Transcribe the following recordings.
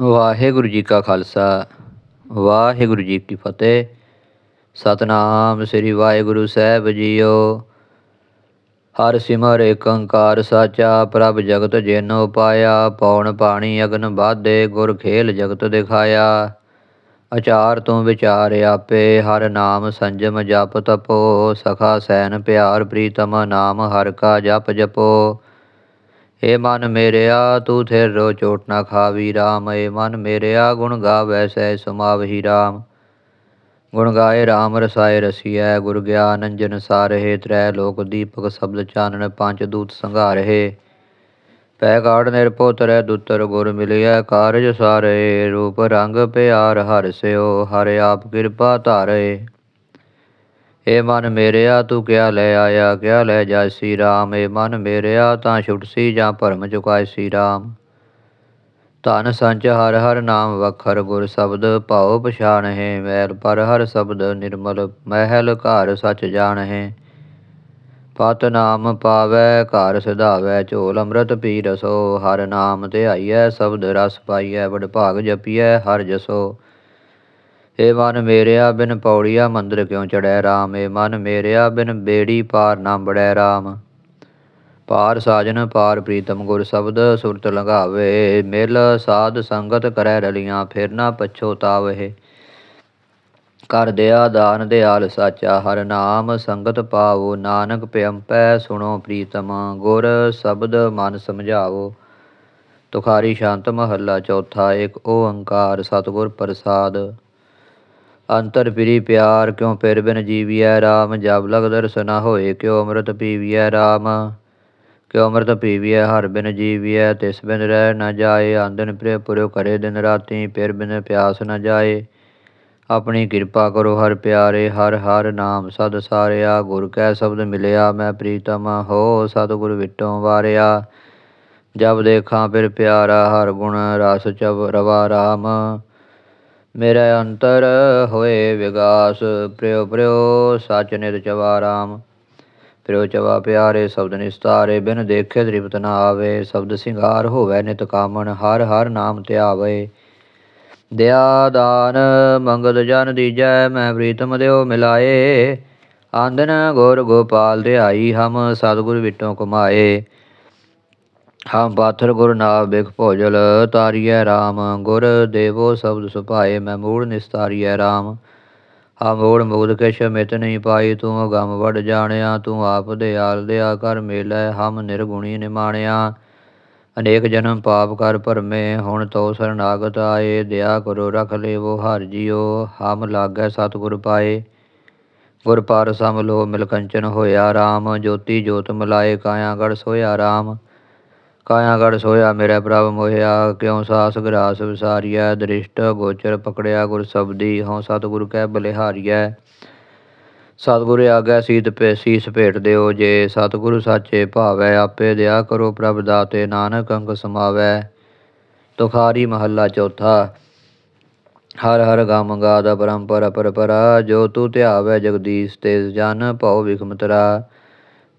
ਵਾਹਿਗੁਰੂ ਜੀ ਕਾ ਖਾਲਸਾ, ਵਾਹਿਗੁਰੂ ਜੀ ਕੀ ਫਤਿਹ। ਸਤਨਾਮ ਸ੍ਰੀ ਵਾਹਿਗੁਰੂ ਸਾਹਿਬ ਜੀਓ। ਹਰ ਸਿਮਰ ਏਕ ਓੰਕਾਰ ਸਾਚਾ, ਪ੍ਰਭ ਜਗਤ ਜੇਨੋ ਪਾਇਆ ਪੌਣ ਪਾਣੀ ਅਗਨ ਬਾਧੇ ਗੁਰ ਖੇਲ ਜਗਤ ਦਿਖਾਇਆ। ਅਚਾਰ ਤੋਂ ਵਿਚਾਰ ਆਪੇ, ਹਰ ਨਾਮ ਸੰਜਮ ਜਪ ਤਪੋ, ਸਖਾ ਸੈਨ ਪਿਆਰ ਪ੍ਰੀਤਮ, ਨਾਮ ਹਰ ਕਾ ਜਪ ਜਪੋ। ਏ ਮਨ ਮੇਰਿਆ, ਤੂੰ ਥਿਰ ਰੋ ਚੋਟ ਨਾ ਖਾਵੀ RAM ਏ ਮਨ ਮੇਰਿਆ, ਗੁਣ ਗਾਵੈ ਸਹਿ ਸਮਾਵਹੀ RAM ਗੁਣ ਗਾਏ RAM ਰਸਾਏ ਰਸੀਐ ਗੁਰ ਗਿਆਨ ਅੰਜਨ ਸਾਰਹਿ ਤ੍ਰੈ ਲੋਕ ਦੀਪਕ ਸ਼ਬਦ ਚਾਨਣ, ਪੰਜ ਦੂਤ ਸੰਘਾਰਹਿ। ਪੈ ਕਾੜ ਨਿਰਭਉ ਤਰੈ ਦੁੱਤਰ ਗੁਰ ਮਿਲਿਆ ਕਾਰਜ ਸਾਰੇ ਰੂਪ ਰੰਗ ਪਿਆਰ ਹਰਿ ਸਿਓ, ਹਰਿ ਆਪ ਕਿਰਪਾ ਧਾਰੇ। ਏ ਮਨ ਮੇਰਿਆ ਤੂੰ ਕਿਆ ਲੈ ਆਇਆ, ਕਿਆ ਲੈ ਜਾਸੀ RAM ਏ ਮਨ ਮੇਰਿਆ ਤਾਂ ਛੁਟਸੀ ਜਾਂ ਭਰਮ ਚੁਕਾਇਸੀ RAM ਧਨ ਸੰਚ ਹਰ ਹਰ ਨਾਮ ਵਖਰ, ਗੁਰ ਸ਼ਬਦ ਭਾਉ ਪਛਾਣਹਿ, ਮੈਲ ਪਰ ਹਰ ਸ਼ਬਦ ਨਿਰਮਲ, ਮਹਿਲ ਘਰ ਸਚ ਜਾਣਹਿ। ਪਤ ਨਾਮ ਪਾਵੈ, ਘਰ ਸਿਧਾਵੈ, ਝੋਲ ਅੰਮ੍ਰਿਤ ਪੀ ਰਸੋ ਹਰ ਨਾਮ ਧਿਆਈਐ, ਸ਼ਬਦ ਰਸ ਪਾਈਐ ਵਡ ਭਾਗ ਜਪੀਐ, ਹਰ ਜਸੋ। ਏ ਮਨ ਮੇਰਿਆ ਬਿਨ ਪੌੜੀਆ ਮੰਦਰ ਕਿਉ ਚੜੈ RAM ਏ ਮਨ ਮੇਰਿਆ ਬਿਨ ਬੇੜੀ ਪਾਰ ਨਾ ਬੜੈ RAM ਪਾਰ ਸਾਜਨ, ਪਾਰ ਪ੍ਰੀਤਮ ਗੁਰ ਸ਼ਬਦ ਸੁਰਤ ਲੰਘਾਵੇ। ਮਿਲ ਸਾਧ ਸੰਗਤ ਕਰੈ ਰਲੀਆਂ, ਫਿਰ ਨਾ ਪਛੋਤਾਵਹਿ ਕਰ ਦਿਆ ਦਾਨ ਦਿਆਲ ਸਾਚਾ, ਹਰ ਨਾਮ ਸੰਗਤ ਪਾਵੋ। ਨਾਨਕ ਪਿਅੰਪੈ ਸੁਣੋ ਪ੍ਰੀਤਮ ਗੁਰ ਸ਼ਬਦ ਮਨ ਸਮਝਾਵੋ। ਤੁਖਾਰੀ ਸ਼ਾਂਤ ਮਹੱਲਾ ਚੌਥਾ, ਏਕ ਓੰਕਾਰ ਸਤਿਗੁਰ ਪ੍ਰਸਾਦ। ਅੰਤਰ ਪਿਰੀ ਪਿਆਰ ਕਿਉ ਪਿਰ ਬਿਨ ਜੀਵੀਐ RAM ਜਬ ਲਗ ਦਰਸਨਾ ਹੋਏ ਕਿਉ ਅੰਮ੍ਰਿਤ ਪੀਵੀਐ RAM ਕਿਉ ਅੰਮ੍ਰਿਤ ਪੀਵੀਐ ਹਰ ਬਿਨ ਜੀਵੀਐ, ਤਿਸ ਬਿਨ ਰਹਿ ਨ ਜਾਏ ਆਂਦਨ ਪ੍ਰਿਯ ਪੁਰਿਓ ਕਰੇ ਦਿਨ ਰਾਤੀ ਪਿਰ ਬਿਨ ਪਿਆਸ ਨ ਜਾਏ। ਆਪਣੀ ਕਿਰਪਾ ਕਰੋ ਹਰ ਪਿਆਰੇ, ਹਰ ਹਰ ਨਾਮ ਸਦ ਸਾਰਿਆ, ਗੁਰ ਕੈ ਸ਼ਬਦ ਮਿਲਿਆ, ਮੈਂ ਪ੍ਰੀਤਮ ਹੋ ਸਤਿਗੁਰ ਵਿਟੋਂ ਵਾਰਿਆ। ਜਬ ਦੇਖਾਂ ਫਿਰ ਪਿਆਰਾ ਹਰ ਗੁਣ, ਰਸ ਚਵ ਰਵਾ ਰਾਮ। ਮੇਰੇ ਅੰਤਰ ਹੋਏ ਵਿਗਾਸ, ਪ੍ਰਿਯ ਪ੍ਰਿਯ ਸਚ ਨਿਤ ਚਵਾ ਰਾਮ। ਪ੍ਰਿਯ ਚਵਾ ਪਿਆਰੇ ਸ਼ਬਦ ਨਿਸਤਾਰੇ, ਬਿਨ ਦੇਖੇ ਤ੍ਰਿਪਤ ਨਾ ਆਵੇ। ਸ਼ਬਦ ਸਿੰਗਾਰ ਹੋਵੇ ਨਿਤ ਕਾਮਣ, ਹਰ ਹਰ ਨਾਮ ਧਿਆਵੇ। ਦਿਆ ਦਾਨ ਮੰਗਦ ਜਨ ਦੀਜੈ, ਮੈਂ ਪ੍ਰੀਤਮ ਦਿਓ ਮਿਲਾਏ। ਆਂਦਨ ਗੁਰ ਗੋਪਾਲ ਧਿਆਈ ਹਮ ਸਤਿਗੁਰ ਵਿਟੋਂ ਕਮਾਏ ਹਮ ਪਾਥਰ ਗੁਰ ਨਾਮ ਬਿਖ ਭੋਜਲ ਤਾਰੀਐ RAM ਗੁਰ ਦੇਵੋ ਸ਼ਬਦ ਸੁਭਾਏ, ਮੈਂ ਮੂੜ ਨਿਸਤਾਰੀਐ RAM ਹਮ ਮੂੜ ਮੁਗਦ ਕਿਛ ਮਿਤ ਨਹੀਂ ਪਾਈ, ਤੂੰ ਗਮ ਵੜ ਜਾਣਿਆ, ਤੂੰ ਆਪ ਦੇ ਆਲ ਦਿਆ ਕਰ ਮੇਲੈ, ਹਮ ਨਿਰਗੁਣੀ ਨਿਮਾਣਿਆ। ਅਨੇਕ ਜਨਮ ਪਾਪ ਕਰ ਭਰਮੇ, ਹੁਣ ਤੋ ਸਰਨਾਗਤ ਆਏ ਦਇਆ ਕਰੋ ਰਖ ਲੇਵੋ ਹਰ ਜੀਓ, ਹਮ ਲਾਗੈ ਸਤਿਗੁਰ ਪਾਏ। ਗੁਰ ਪਾਰ ਸਮ ਲੋ ਮਿਲਕੰਚਨ ਹੋਇਆ RAM ਜੋਤੀ ਜੋਤ ਮਲਾਏ ਕਾਇਆ ਗੜ ਸੋਇਆ RAM ਕਾਇਆ ਗੜ ਸੋਇਆ ਮੇਰੇ ਪ੍ਰਭ ਮੋਹਿਆ, ਕਿਉ ਸਾਸ ਗਰਾਸ ਵਿਸਾਰੀਐ, ਦ੍ਰਿਸ਼ਟ ਗੋਚਰ ਪਕੜਿਆ ਗੁਰ ਸਬਦੀ, ਹਉ ਸਤਿਗੁਰ ਕੈ ਬਲਿਹਾਰੀਐ। ਸਤਿਗੁਰ ਆਗੈ ਸੀਤ ਪੇ ਸੀਸ ਭੇਟ ਦਿਓ ਜੇ, ਸਤਿਗੁਰ ਸਾਚੇ ਭਾਵੈ, ਆਪੇ ਦਿਆ ਕਰੋ ਪ੍ਰਭ ਦਾਤੇ, ਨਾਨਕ ਅੰਗ ਸਮਾਵੈ। ਤੁਖਾਰੀ ਮਹੱਲਾ ਚੌਥਾ, ਹਰ ਹਰ ਗਮ ਗਾ ਦਾ ਪਰੰਪਰਾ ਪਰਪਰਾ ਜੋ ਤੂ ਧਿਆਵੈ ਜਗਦੀਸ਼ ਤੇ ਜਨ, ਭਉ ਵਿਖਮ ਤਰਾ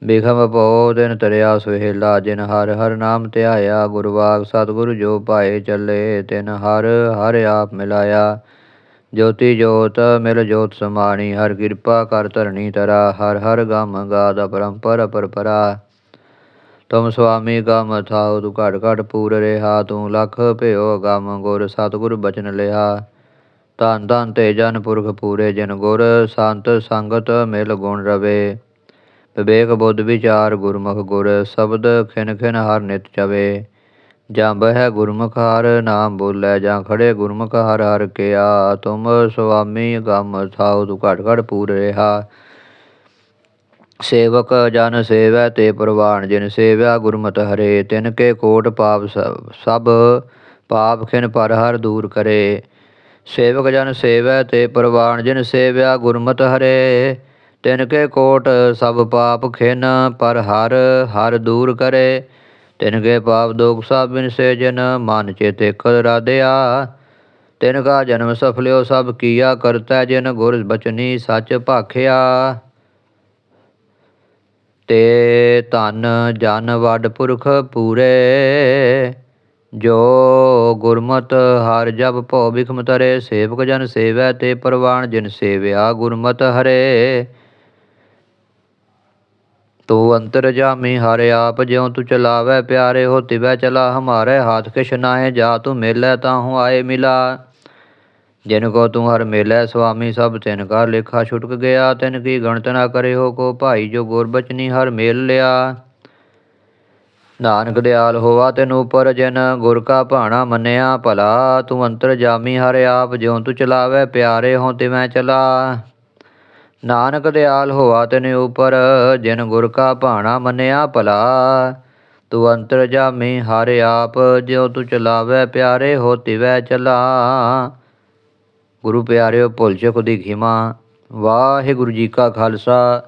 ਬਿਖਮ ਭਉ ਦਿਨ ਤਰਿਆ ਸੁਹੇਲਾ, ਜਿਨ ਹਰ ਹਰ ਨਾਮ ਧਿਆਇਆ ਗੁਰਵਾਗ ਸਤਿਗੁਰ ਜੋ ਪਾਏ ਚੱਲੇ, ਤਿਨ ਹਰ ਹਰ ਆਪ ਮਿਲਾਇਆ। ਜੋਤੀ ਜੋਤ ਮਿਲ ਜੋਤ ਸਮਾਣੀ, ਹਰ ਕਿਰਪਾ ਕਰ ਧਰਣੀ ਤਰਾ ਹਰ ਹਰ ਗਮ ਗਾਦ ਪਰੰਪਰ ਪਰਪਰਾ। ਤੁਮ ਸੁਆਮੀ ਗਮ ਥਾਉ, ਤੂੰ ਘਟ ਘਟ ਪੂਰ ਰਿਹਾ, ਤੂੰ ਲਖ ਭਿਓ ਗਮ ਗੁਰ ਸਤਿਗੁਰ ਬਚਨ ਲਿਆ। ਧੰਨ ਧੰਨ ਤੇ ਜਨ ਪੁਰਖ ਪੂਰੇ, ਜਿਨ ਗੁਰ ਸੰਤ ਸੰਗਤ ਮਿਲ ਗੁਣ ਰਵੇ। ਵਿਵੇਕ ਬੁੱਧ ਵਿਚਾਰ ਗੁਰਮੁਖ ਗੁਰ ਸ਼ਬਦ ਖਿਨ ਖਿਨ ਹਰ ਨਿਤ ਚਵੇ। ਜਾਂ ਬਹਿ ਗੁਰਮੁਖ ਹਰ ਨਾਮ ਬੋਲੇ, ਜਾਂ ਖੜੇ ਗੁਰਮੁਖ ਹਰ ਹਰ ਕਿਆ। ਤੁਮ ਸੁਆਮੀ ਗਮ ਥਾਉ, ਤੂ ਘਟ ਘਟ ਪੂਰ ਰਿਹਾ। ਸੇਵਕ ਜਨ ਸੇਵੈ, ਤੇ ਪ੍ਰਵਾਨ ਜਿਨ ਸੇਵਿਆ ਗੁਰਮਤਿ ਹਰੇ। ਤਿਨ ਕੇ ਕੋਟ ਪਾਪ ਸਭ ਪਾਪ ਖਿਨ ਪਰ ਹਰ ਦੂਰ ਕਰੇ। ਸੇਵਕ ਜਨ ਸੇਵੈ, ਤੇ ਪ੍ਰਵਾਨ ਜਿਨ ਸੇਵਿਆ ਗੁਰਮਤਿ ਹਰੇ। ਤਿਨ ਕੇ ਕੋਟ ਸਭ ਪਾਪ ਖਿਨ, ਪਰ ਹਰ ਹਰ ਦੂਰ ਕਰੇ। ਤਿਨ ਕੇ ਪਾਪ ਦੋਖ ਸਭ ਬਿਨ ਸੇ ਜਨ ਮਨ ਚੇਤੇ ਕਲ ਰਾਧਿਆ। ਤਿਨ ਕਾ ਜਨਮ ਸਫਲਿਓ ਸਭ ਕੀਆ, ਕਰਤਾ ਜਿਨ ਗੁਰ ਬਚਨੀ ਸੱਚ ਭਾਖਿਆ। ਤੇ ਧਨ ਜਨ ਵੱਡ ਪੁਰਖ ਪੂਰੇ। ਜੋ ਗੁਰਮਤ ਹਰ ਜਪ ਭੋ ਬਿਖਮ ਤਰੇ, ਸੇਵਕ ਜਨ ਸੇਵੈ ਤੇ ਪ੍ਰਵਾਨ ਜਿਨ ਸੇਵਿਆ ਗੁਰਮਤ ਹਰੇ। ਤੂੰ ਅੰਤਰ ਜਾਮੀ, ਹਰ ਆਪ ਜਿਉ ਤੂੰ ਚਲਾਵੈ, ਪਿਆਰੇ ਹੋ ਤਿਵੈ ਚਲਾ, ਹਮਾਰੇ ਹਾਥ ਕਿਛ ਨਾਹਿ, ਜਾ ਤੂੰ ਮੇਲੇ ਤਾਹੂ ਆਏ ਮਿਲਾ। ਜਿਨ ਕੋ ਤੂੰ ਹਰ ਮੇਲੇ ਸੁਆਮੀ ਸਭ ਤਿਨ ਕਾ ਲੇਖਾ, ਛੁਟਕ ਗਿਆ ਤਿਨ ਕੀ ਗਣਤ ਨਾ ਕਰੇ ਹੋ ਕੋ, ਭਾਈ ਜੋ ਗੁਰਬਚਨੀ ਹਰ ਮੇਲ ਲਿਆ। ਨਾਨਕ ਦਿਆਲ ਹੋਵਾ ਤੈਨ ਉਪਰ, ਜਿਨ ਗੁਰ ਕਾ ਭਾਣਾ ਮੰਨਿਆ ਭਲਾ, ਤੂੰ ਅੰਤਰ ਜਾਮੀ, ਹਰ ਆਪ ਜਿਉ ਤੂੰ ਚਲਾਵੈ, ਪਿਆਰੇ ਹੋ ਤਿਵੈ ਚਲਾ। ਨਾਨਕ ਦਿਆਲ ਹੋਵਾ ਤੈਨ ਉਪਰ, ਜਿਨ ਗੁਰ ਕਾ ਭਾਣਾ ਮੰਨਿਆ ਭਲਾ। ਤੂੰ ਅੰਤਰ ਜਾਮੀ ਹਰ ਆਪ, ਜਿਉ ਤੂੰ ਚਲਾਵੈ ਪਿਆਰੇ, ਹੋ ਤਿਵੈ ਚਲਾ। ਗੁਰੂ ਪਿਆਰਿਓ, ਭੁੱਲ ਚੁੱਕ ਦੀ ਖਿਮਾ। ਵਾਹਿਗੁਰੂ ਜੀ ਕਾ ਖਾਲਸਾ,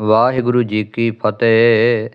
ਵਾਹਿਗੁਰੂ ਜੀ ਕੀ ਫਤਿਹ।